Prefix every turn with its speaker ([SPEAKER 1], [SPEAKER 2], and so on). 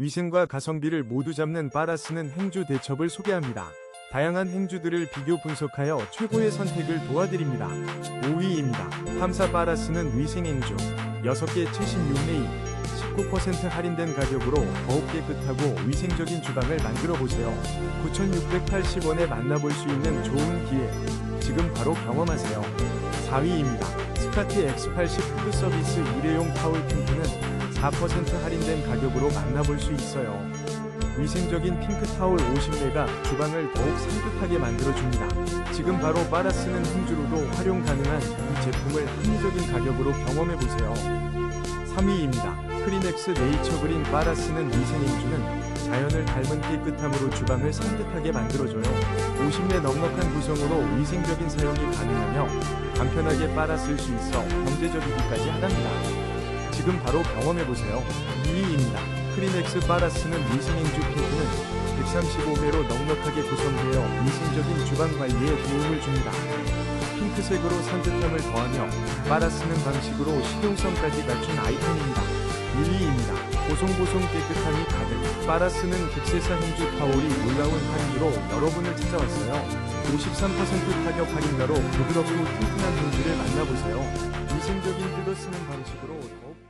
[SPEAKER 1] 위생과 가성비를 모두 잡는 빠라스는 행주 대첩을 소개합니다. 다양한 행주들을 비교 분석하여 최고의 선택을 도와드립니다. 5위입니다. 탐사 빠라스는 위생행주 6개 76레이 19% 할인된 가격으로 더욱 깨끗하고 위생적인 주방을 만들어 보세요. 9,680원에 만나볼 수 있는 좋은 기회. 지금 바로 경험하세요. 4위입니다. 스카티 X80 푸드 서비스 일회용 타올 핑크는 4% 할인된 가격으로 만나볼 수 있어요. 위생적인 핑크 타올 50매가 주방을 더욱 산뜻하게 만들어줍니다. 지금 바로 빨아 쓰는 힘주로도 활용 가능한 이 제품을 합리적인 가격으로 경험해보세요. 3위입니다. 크리넥스 네이처 그린 빨아 쓰는 위생행주는 자연을 닮은 깨끗함으로 주방을 산뜻하게 만들어줘요. 50매 넉넉한 구성으로 위생적인 사용이 가능하며 간편하게 빨아 쓸 수 있어 경제적이기까지 하답니다. 지금 바로 경험해보세요. 2위입니다. 크리넥스 빨아쓰는 위생행주 핑크는 135매로 넉넉하게 구성되어 위생적인 주방 관리에 도움을 줍니다. 핑크색으로 산뜻함을 더하며 빨아쓰는 방식으로 실용성까지 갖춘 아이템입니다. 1위입니다. 보송보송 깨끗함이 가득 빨아쓰는 극세사 행주 타올이 놀라운 할인으로 여러분을 찾아왔어요. 53% 타격 할인가로 부드럽고 튼튼한 행주를 만나보세요. 위생적인 뜯어 쓰는 방식으로 더